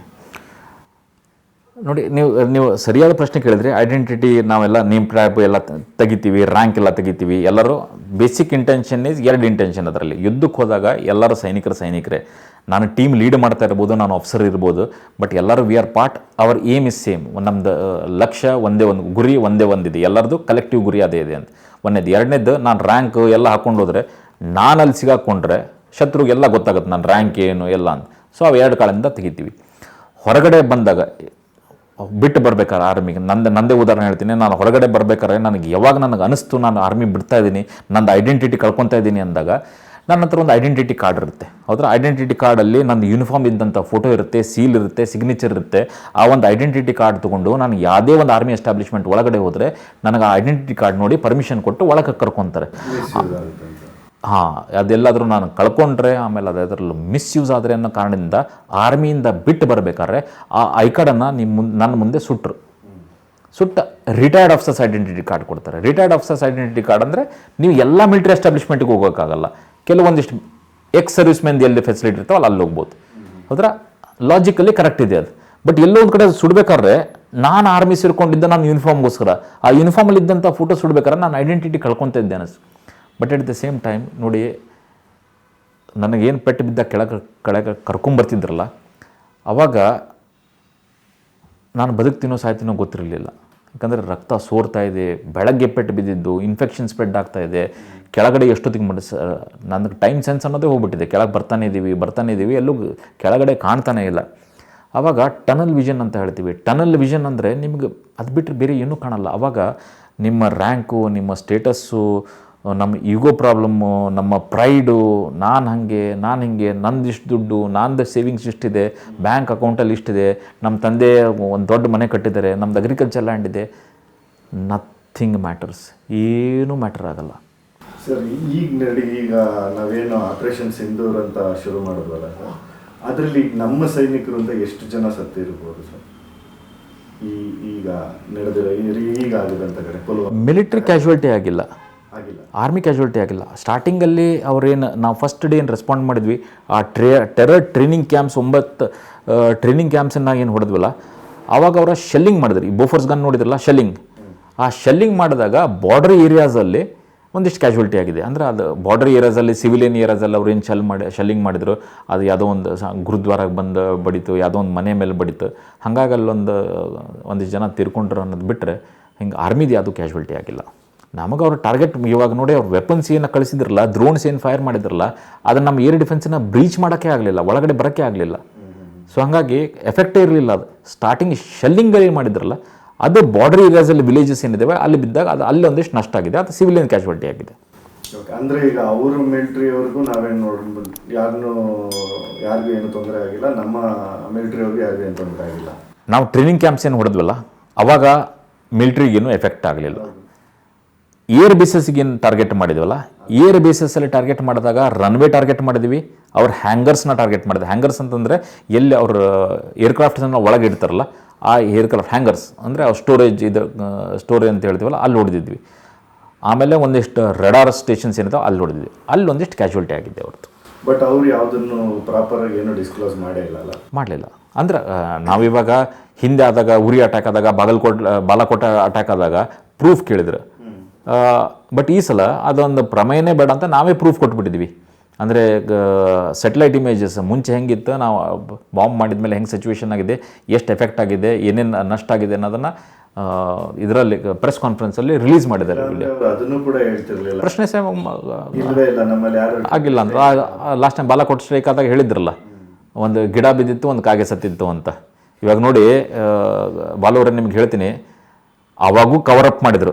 ನೋಡಿ, ನೀವು ನೀವು ಸರಿಯಾದ ಪ್ರಶ್ನೆ ಕೇಳಿದ್ರೆ ಐಡೆಂಟಿಟಿ ನಾವೆಲ್ಲ ನೇಮ್ ಟ್ರ್ಯಾಪ್ ಎಲ್ಲ ತೆಗಿತೀವಿ ರ್ಯಾಂಕ್ ಎಲ್ಲ ತೆಗಿತೀವಿ. ಎಲ್ಲರೂ ಬೇಸಿಕ್ ಇಂಟೆನ್ಷನ್ ಇಸ್ ಎರಡು ಇಂಟೆನ್ಷನ್ ಅದರಲ್ಲಿ. ಯುದ್ಧಕ್ಕೆ ಹೋದಾಗ ಎಲ್ಲರೂ ಸೈನಿಕರು, ಸೈನಿಕರೇ. ನಾನು ಟೀಮ್ ಲೀಡ್ ಮಾಡ್ತಾ ಇರ್ಬೋದು, ನಾನು ಆಫೀಸರ್ ಇರ್ಬೋದು ಬಟ್ ಎಲ್ಲರೂ we are part our aim is same ನಮ್ಮದು ಲಕ್ಷ್ಯ ಒಂದೇ ಒಂದು, ಗುರಿ ಒಂದೇ ಒಂದಿದೆ. ಎಲ್ಲರದು ಕಲೆಕ್ಟಿವ್ ಗುರಿ ಅದೇ ಇದೆ ಅಂತ. ಒಂದೇದು ಎರಡನೇದು, ನಾನು ರ್ಯಾಂಕ್ ಎಲ್ಲ ಹಾಕೊಂಡು ಹೋದರೆ, ನಾನು ಅಲ್ಲಿ ಸಿಗಾಕೊಂಡ್ರೆ ಶತ್ರುಗೆಲ್ಲ ಗೊತ್ತಾಗುತ್ತೆ ನನ್ನ ರ್ಯಾಂಕ್ ಏನು, ಎಲ್ಲ ಅಂತ. ಸೊ ಅವು ಎರಡು ಕಾಲದಿಂದ ತೆಗಿತೀವಿ. ಹೊರಗಡೆ ಬಂದಾಗ ಬಿಟ್ಟು ಬರ್ಬೇಕಾರೆ ಆರ್ಮಿಗೆ ನಂದು, ನಂದೇ ಉದಾಹರಣೆ ಹೇಳ್ತೀನಿ. ನಾನು ಹೊರಗಡೆ ಬರ್ಬೇಕಾದ್ರೆ ನನಗೆ ಯಾವಾಗ ನನಗೆ ಅನಿಸ್ತು ನಾನು ಆರ್ಮಿ ಬಿಡ್ತಾ ಇದ್ದೀನಿ, ನಂದು ಐಡೆಂಟಿಟಿ ಕಳ್ಕೊತಾ ಇದ್ದೀನಿ ಅಂದಾಗ ನನ್ನ ಹತ್ರ ಒಂದು ಐಡೆಂಟಿಟಿ ಕಾರ್ಡ್ ಇರುತ್ತೆ. ಅದರ ಐಡೆಂಟಿಟಿ ಕಾರ್ಡಲ್ಲಿ ನನ್ನ ಯೂನಿಫಾರ್ಮ್ ಇದ್ದಂಥ ಫೋಟೋ ಇರುತ್ತೆ ಸೀಲ್ ಇರುತ್ತೆ ಸಿಗ್ನೇಚರ್ ಇರುತ್ತೆ. ಆ ಒಂದು ಐಡೆಂಟಿಟಿ ಕಾರ್ಡ್ ತೊಗೊಂಡು ನಾನು ಯಾವುದೇ ಒಂದು ಆರ್ಮಿ ಎಸ್ಟಾಬ್ಲಿಷ್ಮೆಂಟ್ ಒಳಗಡೆ ಹೋದರೆ ನನಗೆ ಆ ಐಡೆಂಟಿಟಿ ಕಾರ್ಡ್ ನೋಡಿ ಪರ್ಮಿಷನ್ ಕೊಟ್ಟು ಒಳಗೆ ಕರ್ಕೊತಾರೆ. ಹಾಂ, ಅದೆಲ್ಲಾದರೂ ನಾನು ಕಳ್ಕೊಂಡ್ರೆ ಆಮೇಲೆ ಅದರಲ್ಲಿ ಮಿಸ್ಯೂಸ್ ಆದರೆ ಅನ್ನೋ ಕಾರಣದಿಂದ ಆರ್ಮಿಯಿಂದ ಬಿಟ್ಟು ಬರಬೇಕಾದ್ರೆ ಆ ಐ ಕಾರ್ಡನ್ನು ನಿಮ್ಮ ಮುಂದೆ, ನನ್ನ ಮುಂದೆ ಸುಟ್ಟರು ಸುಟ್ಟ ರಿಟೈರ್ಡ್ ಆಫೀಸರ್ಸ್ ಐಡೆಂಟಿಟಿ ಕಾರ್ಡ್ ಕೊಡ್ತಾರೆ. ರಿಟೈರ್ಡ್ ಆಫೀಸರ್ಸ್ ಐಡೆಂಟಿಟಿ ಕಾರ್ಡ್ ಅಂದರೆ ನೀವು ಎಲ್ಲ ಮಿಲಿಟರಿ ಎಸ್ಟಾಬ್ಲಿಷ್ಮೆಂಟ್ಗೆ ಹೋಗೋಕ್ಕಾಗಲ್ಲ. ಕೆಲವೊಂದಿಷ್ಟು ಎಕ್ಸ್ ಸರ್ವಿಸ್ ಮೆನ್ ಎಲ್ಲಿ ಫೆಸಿಲಿಟಿ ಇರ್ತಾವಲ್ಲ ಅಲ್ಲಿ ಹೋಗ್ಬೋದು ಹೌದ್ರ? ಲಾಜಿಕಲಿ ಕರೆಕ್ಟ್ ಇದೆ ಅದು. ಬಟ್ ಎಲ್ಲೋ ಒಂದು ಕಡೆ ಸುಡಬೇಕಾದ್ರೆ ನಾನು ಆರ್ಮಿ ಸೇರ್ಕೊಂಡಿದ್ದ, ನಾನು ಯೂನಿಫಾರ್ಮ್ಗೋಸ್ಕರ ಆ ಯೂನಿಫಾರ್ಮಲ್ಲಿ ಇದ್ದಂಥ ಫೋಟೋ ಸುಡ್ಬೇಕಾದ್ರೆ ನಾನು ಐಡೆಂಟಿಟಿ ಕಳ್ಕೊತಾ ಇದ್ದೆ Annies but at the same time ನೋಡಿ, ನನಗೇನು ಪೆಟ್ಟು ಬಿದ್ದ ಕೆಳಗೆ ಕೆಳಗೆ ಕರ್ಕೊಂಬರ್ತಿದ್ರಲ್ಲ ಅವಾಗ ನಾನು ಬದುಕ್ತೀನೋ ಸಾಯ್ತೀನೋ ಗೊತ್ತಿರಲಿಲ್ಲ. ಯಾಕಂದರೆ ರಕ್ತ ಸೋರ್ತಾ ಇದೆ, ಬೆಳಗ್ಗೆ ಪೆಟ್ಟು ಬಿದ್ದಿದ್ದು ಇನ್ಫೆಕ್ಷನ್ ಸ್ಪ್ರೆಡ್ ಆಗ್ತಾ ಇದೆ, ಕೆಳಗಡೆ ಎಷ್ಟೊತ್ತಿಗೆ ಮಾಡಿ, ಸ ನನಗೆ ಟೈಮ್ ಸೆನ್ಸ್ ಅನ್ನೋದೇ ಹೋಗ್ಬಿಟ್ಟಿದೆ. ಕೆಳಗೆ ಬರ್ತಾನೆ ಇದ್ದೀವಿ ಬರ್ತಾನೆ ಇದ್ದೀವಿ ಎಲ್ಲೂ ಕೆಳಗಡೆ ಕಾಣ್ತಾನೆ ಇಲ್ಲ. ಆವಾಗ ಟನಲ್ ವಿಷನ್ ಅಂತ ಹೇಳ್ತೀವಿ. ಟನಲ್ ವಿಷನ್ ಅಂದರೆ ನಿಮಗೆ ಅದು ಬಿಟ್ಟರೆ ಬೇರೆ ಏನೂ ಕಾಣಲ್ಲ. ಆವಾಗ ನಿಮ್ಮ ರ್ಯಾಂಕು ನಿಮ್ಮ ಸ್ಟೇಟಸ್ಸು ನಮ್ಮ ಈಗೋ ಪ್ರಾಬ್ಲಮ್ಮು ನಮ್ಮ ಪ್ರೈಡು ನಾನು ಹಾಗೆ ನಾನು ಹಿಂಗೆ ನಂದು ಇಷ್ಟು ದುಡ್ಡು ನಂದು ಸೇವಿಂಗ್ಸ್ ಇಷ್ಟಿದೆ ಬ್ಯಾಂಕ್ ಅಕೌಂಟಲ್ಲಿ ಇಷ್ಟಿದೆ ನಮ್ಮ ತಂದೆ ಒಂದು ದೊಡ್ಡ ಮನೆ ಕಟ್ಟಿದ್ದಾರೆ ನಮ್ದು ಅಗ್ರಿಕಲ್ಚರ್ ಲ್ಯಾಂಡ್ ಇದೆ ನಥಿಂಗ್ ಮ್ಯಾಟರ್ಸ್ ಏನೂ ಮ್ಯಾಟರ್ ಆಗಲ್ಲ. ಸರ್ ಈಗ ನಡಿ ಈಗ ನಾವೇನು ಆಪರೇಷನ್ ಸಿಂಧೂರ್ ಅಂತ ಶುರು ಮಾಡೋದಲ್ಲ ಅದರಲ್ಲಿ ನಮ್ಮ ಸೈನಿಕರು ಅಂತ ಎಷ್ಟು ಜನ ಸತ್ತಿರ್ಬೋದು ಸರ್? ಈ ಈಗ ನಡೆದಿರೋ ಈಗ ಅಂತ ಕಡೆ ಪುಲ್ವಾಮ ಮಿಲಿಟ್ರಿ ಕ್ಯಾಶುವಲ್ಟಿ ಆಗಿಲ್ಲ ಆಗಿಲ್ಲ. ಆರ್ಮಿ ಕ್ಯಾಶುವಲ್ಟಿ ಆಗಿಲ್ಲ. ಸ್ಟಾರ್ಟಿಂಗಲ್ಲಿ ಅವ್ರೇನು ನಾವು ಫಸ್ಟ್ ಡೇ ಏನು ರೆಸ್ಪಾಂಡ್ ಮಾಡಿದ್ವಿ, ಆ ಟ್ರೇ ಟೆರರ್ ಟ್ರೈನಿಂಗ್ ಕ್ಯಾಂಪ್ಸ್ ಒಂಬತ್ತು ಟ್ರೈನಿಂಗ್ ಕ್ಯಾಂಪ್ಸನ್ನು ಏನು ಹೊಡೆದ್ವಲ್ಲ ಆವಾಗ ಅವರ ಶೆಲ್ಲಿಂಗ್ ಮಾಡಿದ್ರಿ. ಈ ಬೋಫರ್ಸ್ ಗನ್ ನೋಡಿದ್ರಲ್ಲ ಶೆಲ್ಲಿಂಗ್ ಆ ಶೆಲ್ಲಿಂಗ್ ಮಾಡಿದಾಗ ಬಾರ್ಡರ್ ಏರಿಯಾಸಲ್ಲಿ ಒಂದಿಷ್ಟು ಕ್ಯಾಶುವಲ್ಟಿ ಆಗಿದೆ. ಅಂದರೆ ಅದು ಬಾರ್ಡರ್ ಏರಿಯಾಸಲ್ಲಿ ಸಿವಿಲಿಯನ್ ಏರಿಯಾಸಲ್ಲಿ ಅವ್ರು ಏನು ಶೆಲ್ ಮಾಡಿ ಶೆಲ್ಲಿಂಗ್ ಮಾಡಿದ್ರು, ಅದು ಯಾವುದೋ ಒಂದು ಗುರುದ್ವಾರಕ್ಕೆ ಬಂದು ಬಡಿತು, ಯಾವುದೋ ಒಂದು ಮನೆ ಮೇಲೆ ಬಡಿತು. ಹಾಗಾಗಿ ಅಲ್ಲೊಂದು, ಒಂದಿಷ್ಟು ಜನ ತೀರ್ಕೊಂಡ್ರು ಅನ್ನೋದು ಬಿಟ್ಟರೆ ಹಿಂಗೆ ಆರ್ಮಿದು ಯಾವುದೂ ಕ್ಯಾಶುವಲ್ಟಿ ಆಗಿಲ್ಲ. ನಮಗೆ ಅವ್ರ ಟಾರ್ಗೆಟ್ ಇವಾಗ ನೋಡಿ ಅವ್ರ ವೆಪನ್ಸ್ ಏನು ಕಳಿಸಿದ್ರಲ್ಲ ಡ್ರೋನ್ಸ್ ಏನು ಫೈರ್ ಮಾಡಿದ್ರಲ್ಲ ಅದನ್ನು ನಮ್ಮ ಏರ್ ಡಿಫೆನ್ಸನ್ನ ಬ್ರೀಚ್ ಮಾಡೋಕ್ಕೆ ಆಗಲಿಲ್ಲ ಒಳಗಡೆ ಬರೋಕ್ಕೆ ಆಗಲಿಲ್ಲ. ಸೊ ಹಾಗಾಗಿ ಎಫೆಕ್ಟೇ ಇರಲಿಲ್ಲ ಅದು. ಸ್ಟಾರ್ಟಿಂಗ್ ಶೆಲ್ಲಿಂಗಲ್ಲಿ ಮಾಡಿದ್ರಲ್ಲ ಅದು ಬಾರ್ಡರ್ ಏರಿಯಾಸಲ್ಲಿ ವಿಲೇಜಸ್ ಏನಿದ್ದಾವೆ ಅಲ್ಲಿ ಬಿದ್ದಾಗ ಅದು ಅಲ್ಲಿ ಒಂದಿಷ್ಟು ನಷ್ಟ ಆಗಿದೆ ಅದು ಸಿವಿಲಿಯನ್ ಕ್ಯಾಶುವಲ್ಟಿ ಆಗಿದೆ. ಅಂದ್ರೆ ಈಗ ಅವರು ಮಿಲಿಟ್ರಿಯವ್ರಿಗೂ ನಾವೇನು ನೋಡ್ ಯಾರನ್ನೂ ಯಾರಿಗೂ ಏನು ತೊಂದರೆ ಆಗಿಲ್ಲ ನಮ್ಮ ಮಿಲಿಟ್ರಿಯವ್ರಿಗೂ ಯಾರಿಗೂ ಏನು ತೊಂದರೆ ಆಗಿಲ್ಲ. ನಾವು ಟ್ರೈನಿಂಗ್ ಕ್ಯಾಂಪ್ಸ್ ಏನು ಹೊಡೆದ್ವಲ್ಲ ಅವಾಗ ಮಿಲ್ಟ್ರಿಗೇನು ಎಫೆಕ್ಟ್ ಆಗಲಿಲ್ಲ. ಏರ್ ಬೇಸಸ್ಗೇನು ಟಾರ್ಗೆಟ್ ಮಾಡಿದ್ವಲ್ಲ? ಏರ್ ಬೇಸಸ್ಸಲ್ಲಿ ಟಾರ್ಗೆಟ್ ಮಾಡಿದಾಗ ರನ್ವೇ ಟಾರ್ಗೆಟ್ ಮಾಡಿದ್ವಿ. ಅವ್ರ ಹ್ಯಾಂಗರ್ಸ್ನ ಟಾರ್ಗೆಟ್ ಮಾಡಿದ್ವಿ ಹ್ಯಾಂಗರ್ಸ್ ಅಂತಂದರೆ ಎಲ್ಲಿ ಅವ್ರ ಏರ್ಕ್ರಾಫ್ಟ್ಸನ್ನು ಒಳಗೆ ಇಡ್ತಾರಲ್ಲ ಆ ಏರ್ಕ್ರಾಫ್ಟ್ ಹ್ಯಾಂಗರ್ಸ್ ಅಂದರೆ ಅವ್ರ ಸ್ಟೋರೇಜ್ ಇದು ಸ್ಟೋರೇಜ್ ಅಂತ ಹೇಳ್ತೀವಲ್ಲ ಅಲ್ಲಿ ಹೊಡೆದಿದ್ವಿ ಆಮೇಲೆ ಒಂದಿಷ್ಟು ರೆಡಾರ್ ಸ್ಟೇಷನ್ಸ್ ಏನಿದಾವೆ ಅಲ್ಲಿ ಹೊಡೆದಿದ್ವಿ ಅಲ್ಲಿ ಒಂದಿಷ್ಟು ಕ್ಯಾಶುವಲ್ಟಿ ಆಗಿದೆ ಅವ್ರದ್ದು ಬಟ್ ಅವ್ರು ಯಾವುದನ್ನು ಪ್ರಾಪರ್ ಏನು ಡಿಸ್ಕ್ಲೋಸ್ ಮಾಡೇ ಇಲ್ಲ ಅಲ್ಲ? ಮಾಡಲಿಲ್ಲ. ಅಂದ್ರೆ ನಾವಿವಾಗ ಹಿಂದೆ ಆದಾಗ ಉರಿ ಅಟ್ಯಾಕ್ ಆದಾಗ ಬಾಗಲಕೋಟ್ ಬಾಲಕೋಟ ಅಟ್ಯಾಕ್ ಆದಾಗ ಪ್ರೂಫ್ ಕೇಳಿದ್ರು. ಬಟ್ ಈ ಸಲ ಅದೊಂದು ಪ್ರಮೇಯನೇ ಬೇಡ ಅಂತ ನಾವೇ ಪ್ರೂಫ್ ಕೊಟ್ಬಿಟ್ಟಿದ್ವಿ. ಅಂದರೆ ಸೆಟಲೈಟ್ ಇಮೇಜಸ್ ಮುಂಚೆ ಹೆಂಗಿತ್ತು ನಾವು ಬಾಂಬ್ ಮಾಡಿದ್ಮೇಲೆ ಹೆಂಗೆ ಸಿಚುವೇಶನ್ ಆಗಿದೆ ಎಷ್ಟು ಎಫೆಕ್ಟ್ ಆಗಿದೆ ಏನೇನು ನಷ್ಟ ಆಗಿದೆ ಅನ್ನೋದನ್ನು ಇದರಲ್ಲಿ ಪ್ರೆಸ್ ಕಾನ್ಫರೆನ್ಸಲ್ಲಿ ರಿಲೀಸ್ ಮಾಡಿದ್ದಾರೆ ಪ್ರಶ್ನೆ ಆಗಿಲ್ಲ ಅಂದ್ರೆ ಲಾಸ್ಟ್ ಟೈಮ್ ಬಾಲಕೋಟ್ ಸ್ಟ್ರೈಕ್ ಆದಾಗ ಹೇಳಿದ್ರಲ್ಲ ಒಂದು ಗಿಡ ಬಿದ್ದಿತ್ತು ಒಂದು ಕಾಗೆ ಸತ್ತಿತ್ತು ಅಂತ. ಇವಾಗ ನೋಡಿ ಬಾಲವರೇ ನಿಮ್ಗೆ ಹೇಳ್ತೀನಿ ಅವಾಗೂ ಕವರ್ ಅಪ್ ಮಾಡಿದ್ರು.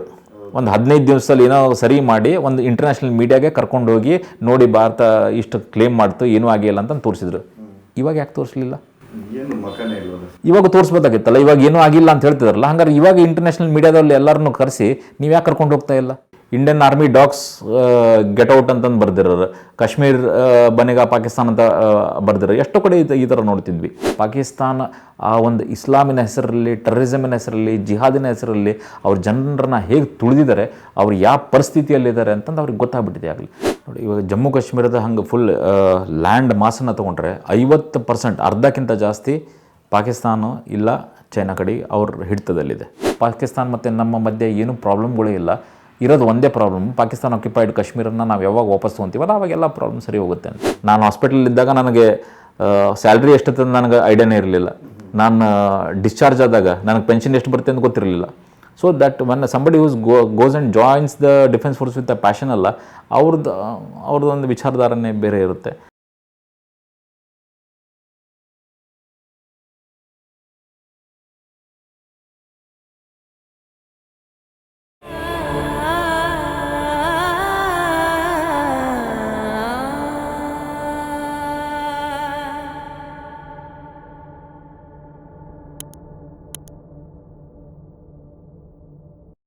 ಒಂದು ಹದಿನೈದು ದಿವಸದಲ್ಲಿ ಏನೋ ಸರಿ ಮಾಡಿ ಒಂದು ಇಂಟರ್ನ್ಯಾಷನಲ್ ಮೀಡಿಯಾಗೆ ಕರ್ಕೊಂಡು ಹೋಗಿ ನೋಡಿ ಭಾರತ ಇಷ್ಟು ಕ್ಲೇಮ್ ಮಾಡ್ತು ಏನೂ ಆಗಿಲ್ಲ ಅಂತ ತೋರಿಸಿದ್ರು. ಇವಾಗ ಯಾಕೆ ತೋರಿಸಲಿಲ್ಲ? ಇವಾಗ ತೋರಿಸ್ಬೋದಾಗಿತ್ತಲ್ಲ ಇವಾಗ ಏನೂ ಆಗಿಲ್ಲ ಅಂತ ಹೇಳ್ತಿದ್ರಲ್ಲ ಹಂಗಾರೆ ಇವಾಗ ಇಂಟರ್ನ್ಯಾಷನಲ್ ಮೀಡಿಯಾದಲ್ಲಿ ಎಲ್ಲರನ್ನೂ ಕರೆಸಿ ನೀವು ಯಾಕೆ ಕರ್ಕೊಂಡು ಹೋಗ್ತಾ ಇಲ್ಲ? Indian army dogs get out ಅಂತಂದು ಬರ್ದಿರೋರು. ಕಾಶ್ಮೀರ್ ಬನೆಗ ಪಾಕಿಸ್ತಾನ ಅಂತ ಬರ್ದಿರೋ ಎಷ್ಟೋ ಕಡೆ ಈ ಥರ ನೋಡ್ತಿದ್ವಿ. ಪಾಕಿಸ್ತಾನ ಆ ಒಂದು ಇಸ್ಲಾಮಿನ ಹೆಸರಲ್ಲಿ ಟೆರರಿಸಮಿನ ಹೆಸರಲ್ಲಿ, ಜಿಹಾದಿನ ಹೆಸರಲ್ಲಿ ಅವ್ರ ಜನರನ್ನ ಹೇಗೆ ತುಳಿದಿದ್ದಾರೆ, ಅವ್ರು ಯಾವ ಪರಿಸ್ಥಿತಿಯಲ್ಲಿದ್ದಾರೆ ಅಂತಂದು ಅವ್ರಿಗೆ ಗೊತ್ತಾಗ್ಬಿಟ್ಟಿದೆ ಆಗಲಿ. ನೋಡಿ, ಇವಾಗ ಜಮ್ಮು ಕಾಶ್ಮೀರದ ಹಂಗೆ ಫುಲ್ ಲ್ಯಾಂಡ್ ಮಾಸನ್ನು ತೊಗೊಂಡ್ರೆ ಐವತ್ತು ಪರ್ಸೆಂಟ್ ಅರ್ಧಕ್ಕಿಂತ ಜಾಸ್ತಿ ಪಾಕಿಸ್ತಾನ ಇಲ್ಲ, ಚೈನಾ ಕಡೆ ಅವ್ರ ಹಿಡಿತದಲ್ಲಿದೆ. ಪಾಕಿಸ್ತಾನ ಮತ್ತು ನಮ್ಮ ಮಧ್ಯೆ ಏನೂ ಪ್ರಾಬ್ಲಮ್ಗಳೇ ಇಲ್ಲ. ಇರೋದು ಒಂದೇ ಪ್ರಾಬ್ಲಮ್ ಪಾಕಿಸ್ತಾನ ಆಕ್ಯುಪೈಡ್ ಕಾಶ್ಮೀರನ್ನ ನಾವು ಯಾವಾಗ ವಾಪಸ್ ತೊಗೊತೀವಲ್ಲ ಅವಾಗೆಲ್ಲ ಪ್ರಾಬ್ಲಮ್ ಸರಿ ಹೋಗುತ್ತೆ ನಾನು ಹಾಸ್ಪಿಟಲ್ ಇದ್ದಾಗ ನನಗೆ ಸ್ಯಾಲ್ರಿ ಅಂತ ನನಗೆ ಐಡಿಯಾನೇ ಇರಲಿಲ್ಲ. ನಾನು ಡಿಸ್ಚಾರ್ಜ್ ಆದಾಗ ನನಗೆ ಪೆನ್ಷನ್ ಎಷ್ಟು ಬರುತ್ತೆ ಅಂತ ಗೊತ್ತಿರಲಿಲ್ಲ. So that one somebody use go goes and joins the defence force with the passion ಅಲ್ಲ ಅವ್ರದ್ದು ಅವ್ರದ್ದು ಒಂದು ವಿಚಾರಧಾರನೇ ಬೇರೆ ಇರುತ್ತೆ.